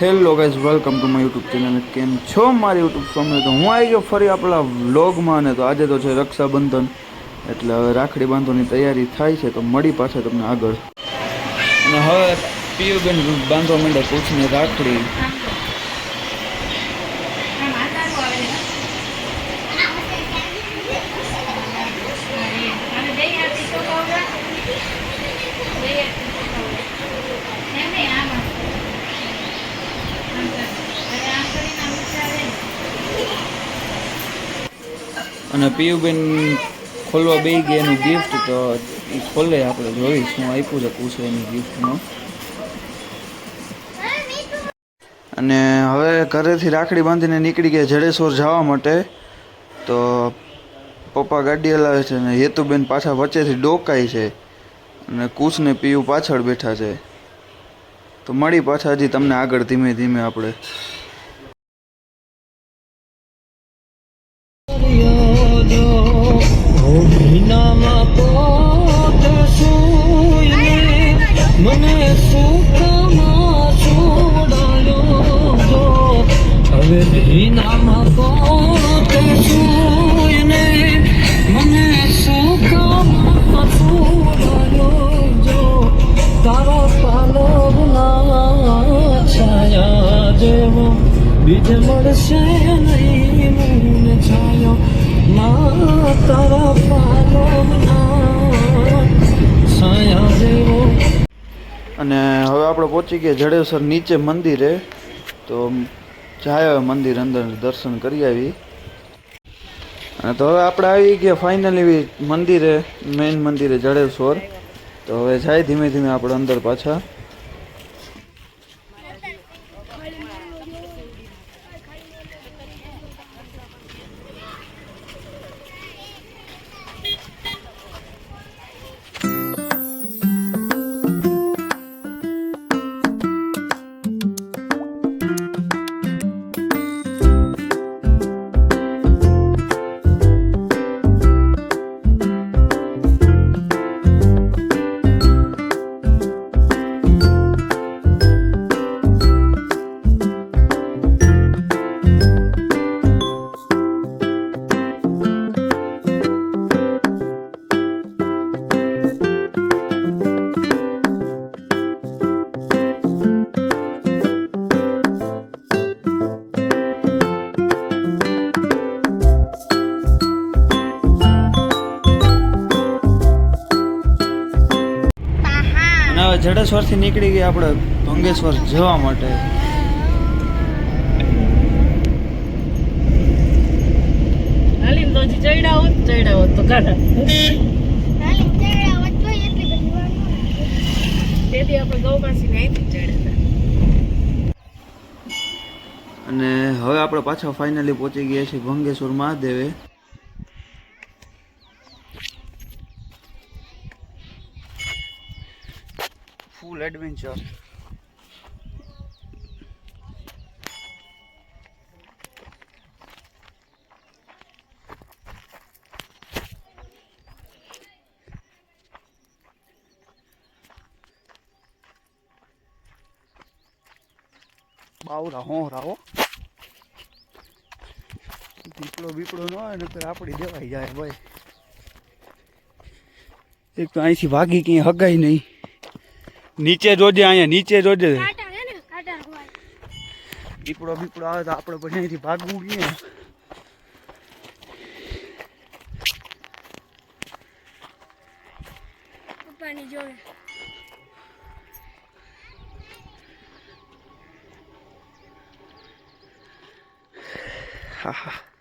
Hello guys welcome to my YouTube channel. કેમ છો મારી યુટ્યુબ સામે તો હું આવી ગયો ફરી આપણા વ્લોગમાં ને તો આજે તો છે રક્ષાબંધન. એટલે હવે રાખડી બાંધવાની તૈયારી થાય છે, તો મળી પાછા તમને આગળ. અને હવે પીયુબેન બાંધવા માંડે પૂછને રાખડી. અને પીયુબેન ખોલવા બે ગયા એનું ગિફ્ટ તો એ ખોલે આપણે જોઈશ હું આપ્યું છે, પૂછે એની ગિફ્ટમાં અને હવે ઘરેથી રાખડી બાંધીને નીકળી ગયા જડેશ્વર જવા માટે. તો પપ્પા ગાડી હલાવે છે અને હેતુબેન પાછા વચ્ચેથી ડોકાય છે. અને કુશ ને પીયુ પાછળ બેઠા છે. તો મળી પાછા હજી તમને આગળ ધીમે ધીમે આપણે ભીનામાં પોતે સૂઈને મને સુખમાં છોડાયો જો હવે ભીનામાં પોતે સૂઈને મને સુખમાં છોડાયો જો તારા પાલવના છાયા જેવો બીજ મળશે નહીં મને છાયો. ના તારા અને હવે આપણે પહોંચી ગયા જડેશ્વર નીચે મંદિરે. તો જાય હવે મંદિર અંદર દર્શન કરી આવી. અને તો હવે આપણે આવી ગયા ફાઇનલી મંદિરે મેઇન મંદિરે જડેશ્વર. તો હવે જાય ધીમે ધીમે આપણે અંદર પાછા. જડેશ્વરથી નીકળી ગયા આપણે ભંગેશ્વર જવા માટે. હાલીને ચડ્યા હોત ચડ્યા હોત તો કાઢા તેથી આપણે ગૌપાસી ને અહીંથી ચડ્યા અને હવે આપણે પાછા ફાઇનલી પહોંચી ગયા છીએ ભંગેશ્વર મહાદેવે. ફૂલ એડવેન્ચર બાવરા હોરા હો દીપડો બીપડો ન હોય ને આપણી દેવાઈ જાય ભાઈ. એક તો અહીંથી વાગી ક્યાંય હગાઈ નહીં. નીચે જોજે અહીંયા નીચે જોજે. દીપડો બીપડો આવે તો આપણે પછી અહીંથી ભાગવું પપ્પાની જોડે. હા હા.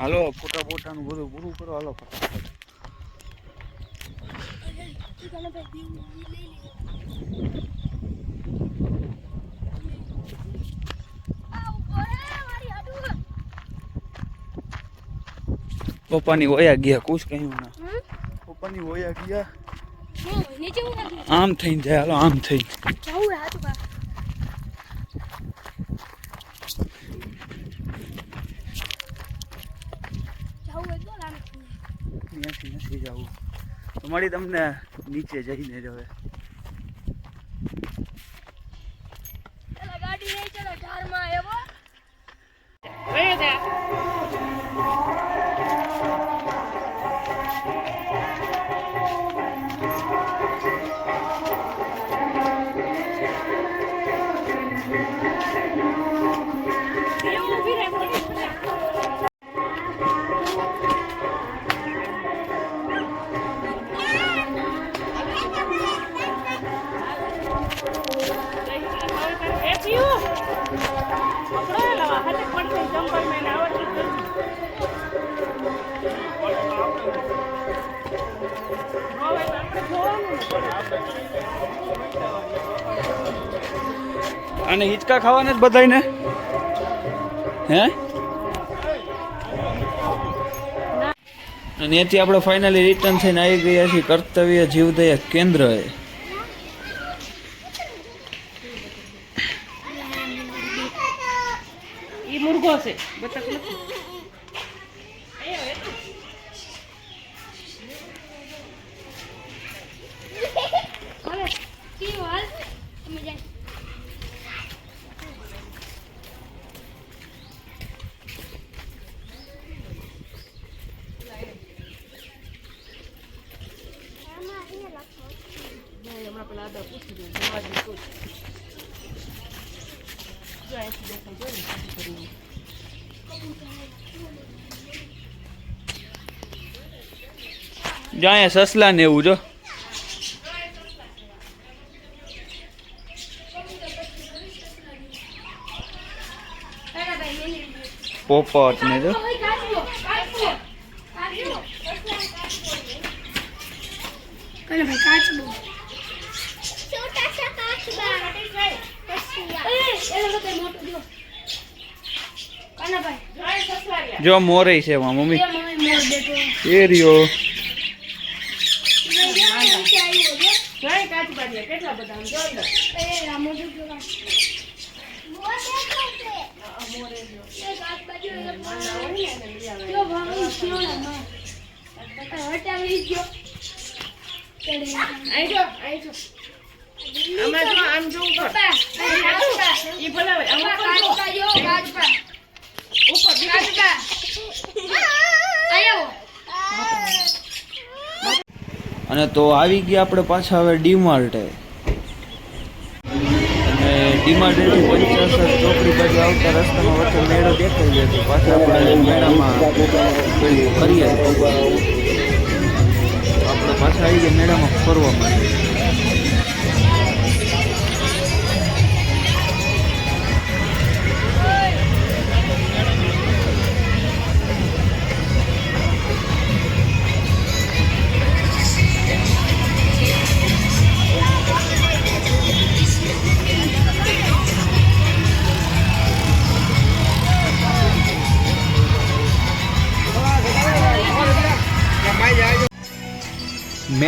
હાલો ફોટા ફોટાનું બધું પૂરું કરો હાલો. ફટાફટ પપ્પાની વયા ગયા કુછ કહ્યું ના. પપ્પાની વયા ગયા. આમ થઈને જાય હાલો આમ થઈ જવું હાથ બા જવું એટલો લાંબો ત્યાંથી નથી જવું તમારી તમને નીચે જઈને જ હવે. અને હિંચકા ખાવાના જ બધાને હે? અને ત્યાંથી આપણે ફાઇનલી રિટર્ન થઈને આવી ગયા છીએ. કર્તવ્ય જીવદયા કેન્દ્ર એ મુર્ગો છે બતક નથી હવે પીવો હાલ તમે જાય પેલા આદા પૂછી દઉં જવા દે કોઈ જો અહીંથી દેખાય જો ને શું કરવું. જો અહીંયા સસલા ને એવું જો પોપટ ને જો ભાઈ કાચબો છોટા સા કાચબા એ એનો તો કઈ મોટો જો. મોરે છે એમાં મમ્મી. એ રહ્યો. કેટલા જો અંદર. જો. આમાં જો આમ જો ઉપર ઈ હોય. આમ ઉપર જો. કાચબા ઉપર. કાચબા આયો. અને તો આવી ગયા આપણે પાછા હવે ડીમાર્ટે. અને ડીમાર્ટેથી પંચાસર ચોકડી બાજુ આવતા રસ્તામાં વચ્ચે મેળો દેખાઈ જાય તો પાછા આપણે મેળામાં કરીએ. આપણે પાછા આવી ગયા મેળામાં ફરવા માટે.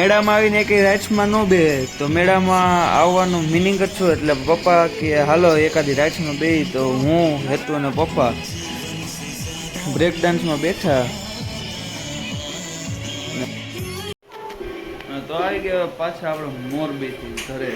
મેળામાં આવીને એક રાઇટ્સમાં ન બે, તો મેળામાં આવવાનું મિનિંગ જ શું? એટલે પપ્પા કે, હાલો, એકાદી રાઇટ્સમાં બે, તો હું, હેતુ અને પપ્પા બ્રેક ડાન્સમાં બેઠા. તો આવી ગયા પાછા આપણે મોરબીથી ઘરે.